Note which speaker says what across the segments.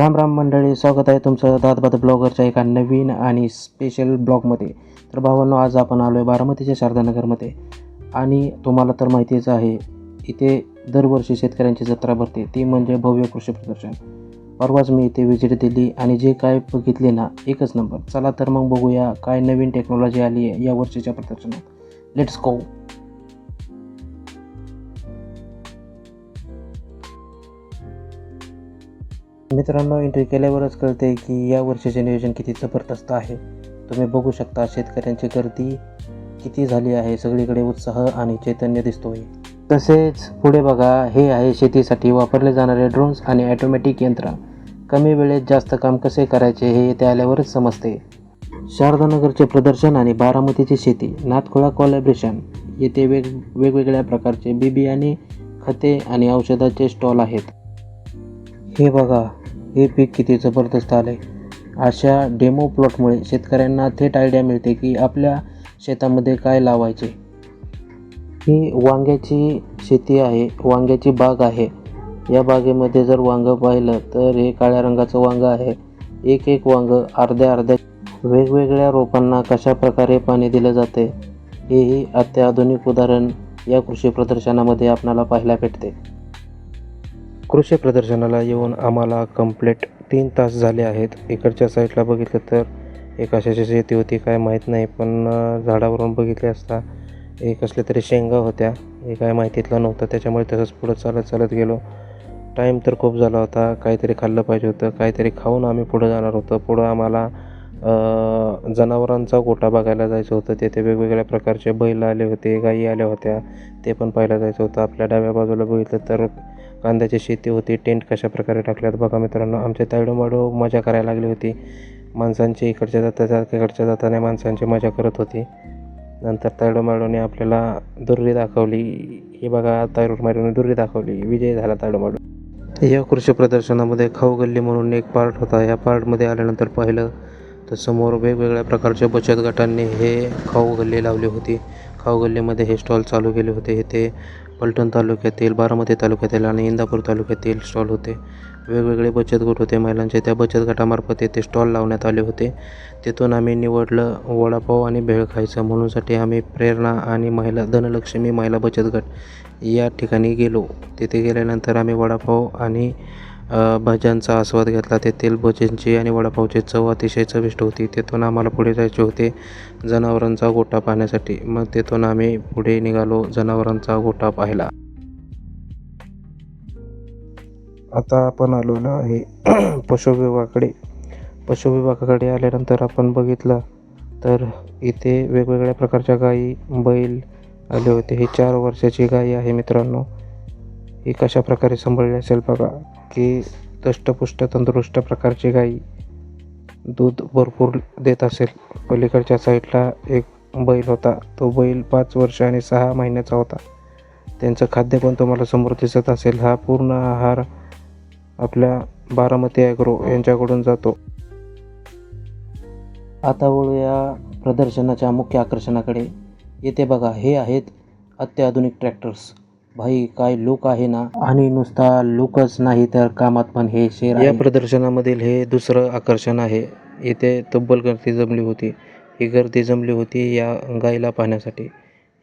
Speaker 1: राम राम मंडळी स्वागत आहे तुमचं दादबाद ब्लॉगरच्या एका नवीन आणि स्पेशल ब्लॉगमध्ये. तर भावांनो आज आपण आलो आहे बारामतीच्या शारदानगरमध्ये. आणि तुम्हाला तर माहितीच आहे इथे दरवर्षी शेतकऱ्यांची जत्रा भरते. ती म्हणजे भव्य कृषी प्रदर्शन. परवाच मी इथे व्हिजिट दिली आणि जे काय बघितले ना एकच नंबर चला तर मग बघूया काय नवीन टेक्नॉलॉजी आली आहे या वर्षीच्या प्रदर्शनात. लेट्स गो मित्रांनो एंट्री केल्यावरच कळते की या वर्षाचे नियोजन किती जबरदस्त आहे. तुम्ही बघू शकता शेतकऱ्यांची गर्दी किती झाली आहे. सगळीकडे उत्साह आणि चैतन्य दिसतोय. तसेच पुढे बघा हे आहे शेतीसाठी वापरले जाणारे ड्रोन्स आणि ॲटोमॅटिक यंत्र कमी वेळेत जास्त काम कसे करायचे हे येथे आल्यावरच समजते. शारदानगरचे प्रदर्शन आणि बारामतीची शेती नाथखोळा कॉलॅब्रेशन येथे वेग वेगवेगळ्या प्रकारचे बी बियाणे खते आणि औषधाचे स्टॉल आहेत. हे बघा हे पीक किती जबरदस्त आले अशा डेमो प्लॉटमुळे शेतकऱ्यांना थेट आयडिया मिळते की आपल्या शेतामध्ये काय लावायचे. ही वांग्याची शेती आहे वांग्याची बाग आहे. या बागेमध्ये जर वांगं पाहिलं तर हे काळ्या रंगाचं वांगं आहे. एक एक वांगं अर्ध्या अर्ध्या वेगवेगळ्या रोपांना कशा प्रकारे पाणी दिलं जाते हेही अत्याधुनिक उदाहरण या कृषी प्रदर्शनामध्ये आपणाला पाहायला भेटते. कृषी प्रदर्शनाला येऊन आम्हाला कंप्लीट तीन तास झाले आहेत. इकडच्या साईडला बघितलं तर एक अशाची शेती होती काय माहीत नाही पण झाडावरून बघितले असता एक असले तरी शेंगा होत्या. हे काय माहितीतलं नव्हतं त्याच्यामुळे तसंच पुढं चालत चालत गेलो. टाईम तर खूप झाला होता काहीतरी खाल्लं पाहिजे होतं काहीतरी खाऊन आम्ही पुढं जाणार होतो. पुढं आम्हाला जनावरांचा गोठा बघायला जायचं होतं. तेथे वेगवेगळ्या प्रकारचे बैल आले होते गायी आल्या होत्या ते पण पाहायला जायचं होतं. आपल्या डाव्या बाजूला बघितलं तर कांद्याची शेती होती. टेंट कशा प्रकारे टाकल्यात? बघा मित्रांनो आमच्या तायडोमाडो मजा करायला लागली होती. माणसांची इकडच्या जाता इकडच्या जाताना माणसांची मजा करत होती. नंतर तायडोमाडोने आपल्याला दुर्री दाखवली. हे बघा तायडोमाडोने दुर्री दाखवली. विजय झाला तायडोमाडो या कृषी प्रदर्शनामध्ये खाऊ गल्ली म्हणून एक पार्ट होता. या पार्टमध्ये आल्यानंतर पाहिलं तर समोर वेगवेगळ्या प्रकारच्या बचत गटांनी हे खाऊ गल्ली लावली होती. खाऊ गल्लीमध्ये हे स्टॉल चालू केले होते. ते पलटण तालुक्यातील बारामती तालुक्यातील आणि इंदापूर तालुक्यातील स्टॉल होते. वेगवेगळे बचत गट होते. महिलांचे त्या बचत गटामार्फत येथे स्टॉल लावण्यात आले होते. तिथून आम्ही निवडलं वडापाव आणि भेळ खायचं. म्हणूनसाठी आम्ही प्रेरणा आणि महिला धनलक्ष्मी महिला बचत गट या ठिकाणी गेलो. तिथे गेल्यानंतर आम्ही वडापाव आणि भज्यांचा आस्वाद घेतला. तेथील भज्यांची आणि वडापावची चव अतिशय चविष्ट होती. तेथून आम्हाला पुढे जायचे होते जनावरांचा गोठा पाहण्यासाठी. मग तेथून आम्ही पुढे निघालो जनावरांचा गोठा पाहायला. आता आपण आलेलो आहे पशुविभागाकडे. पशुविभागाकडे आल्यानंतर आपण बघितलं तर इथे वेगवेगळ्या प्रकारच्या गायी बैल आले होते. ही चार वर्षाची गायी आहे मित्रांनो. ही कशा प्रकारे सांभाळली असेल बघा की दष्टपुष्ट तंदुरुस्त प्रकारची गाई दूध भरपूर देत असेल. पलीकडच्या साईडला एक बैल होता. तो बैल पाच वर्ष आणि सहा महिन्याचा होता. त्यांचं खाद्य पण तुम्हाला समोर दिसत असेल. हा पूर्ण आहार आपल्या बारामती ॲग्रो यांच्याकडून जातो. आता वळूया प्रदर्शनाच्या मुख्य आकर्षणाकडे. येथे बघा हे आहेत अत्याधुनिक ट्रॅक्टर्स. भाई काय लुक आहे ना? आणि नुसता लुकच नाही तर कामात पण हे शेर या प्रदर्शनामधील हे दुसरं आकर्षण आहे. इथे तब्बल गर्दी जमली होती. ही गर्दी जमली होती या गायीला पाहण्यासाठी.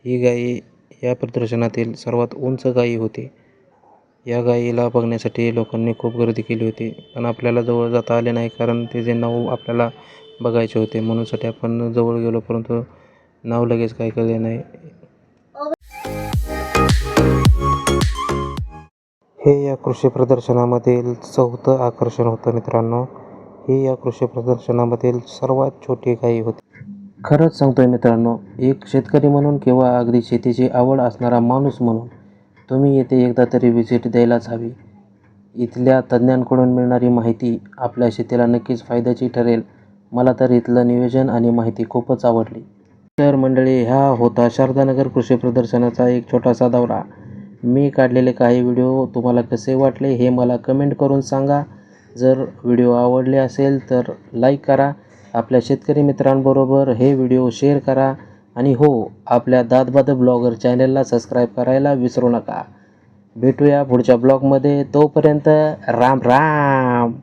Speaker 1: ही गायी या प्रदर्शनातील सर्वात उंच गायी होती. या गायीला बघण्यासाठी लोकांनी खूप गर्दी केली होती. पण आपल्याला जवळ जाता आले नाही कारण तिचे नाव आपल्याला बघायचे होते. म्हणूनसाठी आपण जवळ गेलो परंतु नाव लगेच काय कळले नाही. हे या कृषी प्रदर्शनामधील चौथं आकर्षण होतं मित्रांनो. ही या कृषी प्रदर्शनामधील सर्वात छोटी गाई होती. खरंच सांगतोय मित्रांनो एक शेतकरी म्हणून किंवा अगदी शेतीची आवड असणारा माणूस म्हणून तुम्ही येथे एकदा तरी व्हिजिट द्यायलाच हवी. इथल्या तज्ज्ञांकडून मिळणारी माहिती आपल्या शेतीला नक्कीच फायद्याची ठरेल. मला तर इथलं नियोजन आणि माहिती खूपच आवडली. तर मंडळी हा होता शारदानगर कृषी प्रदर्शनाचा एक छोटासा दौरा. मी काढलेले काही व्हिडिओ तुम्हाला कसे वाटले हे मला कमेंट करून सांगा. जर व्हिडिओ आवडले असेल तर लाईक करा. आपल्या शेतकरी मित्रांबरोबर हे व्हिडिओ शेअर करा. आणि हो आपल्या दादबाद ब्लॉगर चॅनलला सबस्क्राईब करायला विसरू नका. भेटूया पुढच्या ब्लॉगमध्ये. तोपर्यंत राम राम!